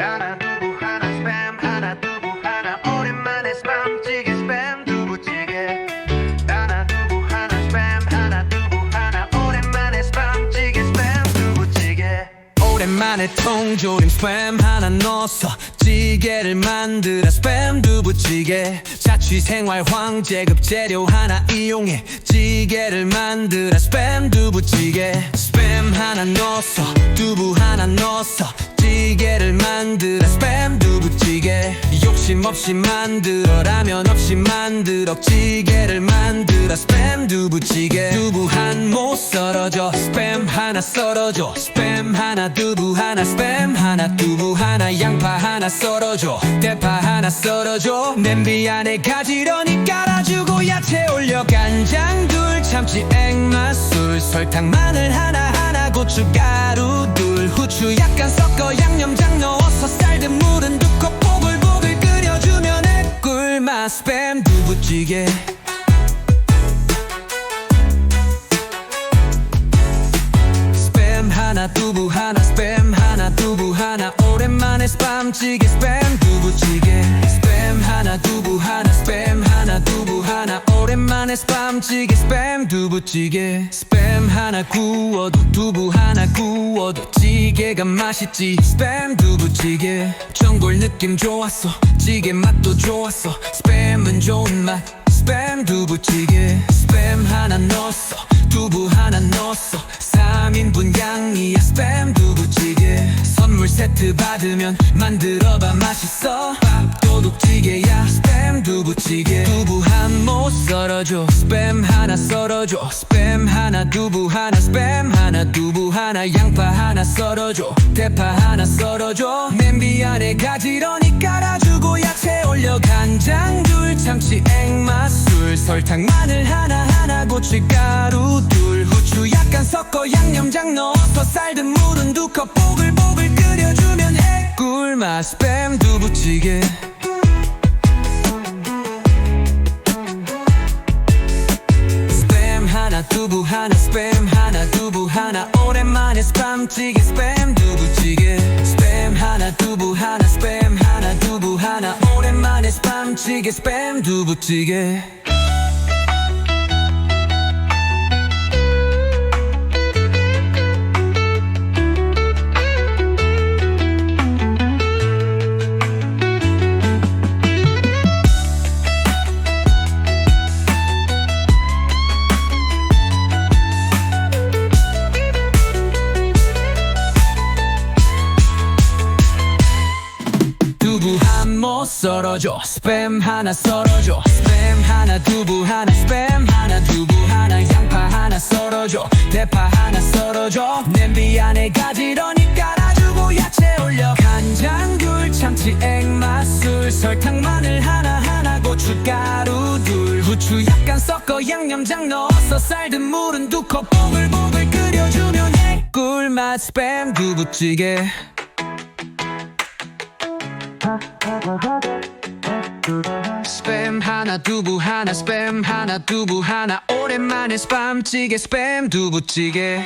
하나 두부 하나 스팸 하나 두부 하나 오랜만에 스팸찌개 스팸 두부찌개 하나 두부 하나 스팸 하나 오랜만에 스팸찌개 스팸 두부찌개 오랜만에 통조림 스팸 하나 넣어서 찌개를 만들어 스팸 두부찌개 자취생활 황제급 재료 하나 이용해 찌개를 만들어 스팸 두부찌개 스팸 하나 넣어서 두부 하나 넣어 서 찌개를 만들어. 스팸 두부찌개. 욕심 없이 만들어. 라면 없이 만들어. 찌개를 만들어. 스팸 두부찌개. 두부 한못 썰어줘. 스팸 하나 썰어줘. 스팸 하나 두부 하나 스팸 하나 두부 하나 양파 하나 썰어줘. 대파 하나 썰어줘. 냄비 안에 가지런히 깔아주고 야채 올려. 간장 둘 참치 액맛술 설탕 마늘 하나 하나 고춧가루 둘 후추 약간 스팸 하나 두부 하나 스팸 하나 두부 하나. 오랜만에 스팸찌개 스팸 두부찌개. 스팸 하나 두부 하나 스팸 하나 두부 하나. 오랜만에 스팸찌개 스팸 두부찌개. 스팸 하나 구워도 두부 하나 구워도 찌개가 맛있지. 스팸 두부찌개. 전골 느낌 좋았어. 찌개 맛도 좋았어. 스팸은 좋은 맛 스팸 두부찌개 스팸 하나 넣었어. 두부 하나 넣었어. 3인분 양이야 스팸 두부찌개 선물 세트 받으면 만들어봐 맛있어. 밥도둑찌개야 스팸 두부찌개 두부 한못 썰어줘. 스팸 하나 썰어줘. 스팸 하나 두부 하나 스팸 하나 두부 하나 양파 하나 썰어줘. 대파 하나 썰어줘. 냄비 안에 가지런히 야채 올려 간장 둘 참치 액맛술. 설탕 마늘 하나 하나 고춧가루 둘. 후추 약간 섞어 양념장 넣어서 쌀든 물은 두 컵. 보글보글 끓여주면 해 꿀맛 스팸 두부찌개 스팸 하나 두부 하나 스팸 하나 두부 하나. 오랜만에 스팸찌개 스팸 스팸찌개 스팸 두부찌개 썰어줘. 스팸 하나 썰어줘. 스팸 하나 두부 하나 스팸 하나 두부 하나 양파 하나 썰어줘. 대파 하나 썰어줘. 냄비 안에 가지런히 깔아주고 야채 올려. 간장 둘 참치 액맛술 설탕 마늘 하나 하나 고춧가루 둘. 후추 약간 섞어 양념장 넣어서 쌀든 물은 두 컵. 보글보글 끓여주면 해 꿀맛. 스팸 두부찌개 스팸 하나 두부 하나 스팸 하나 두부 하나 오랜만에 스팸찌개 스팸 두부찌개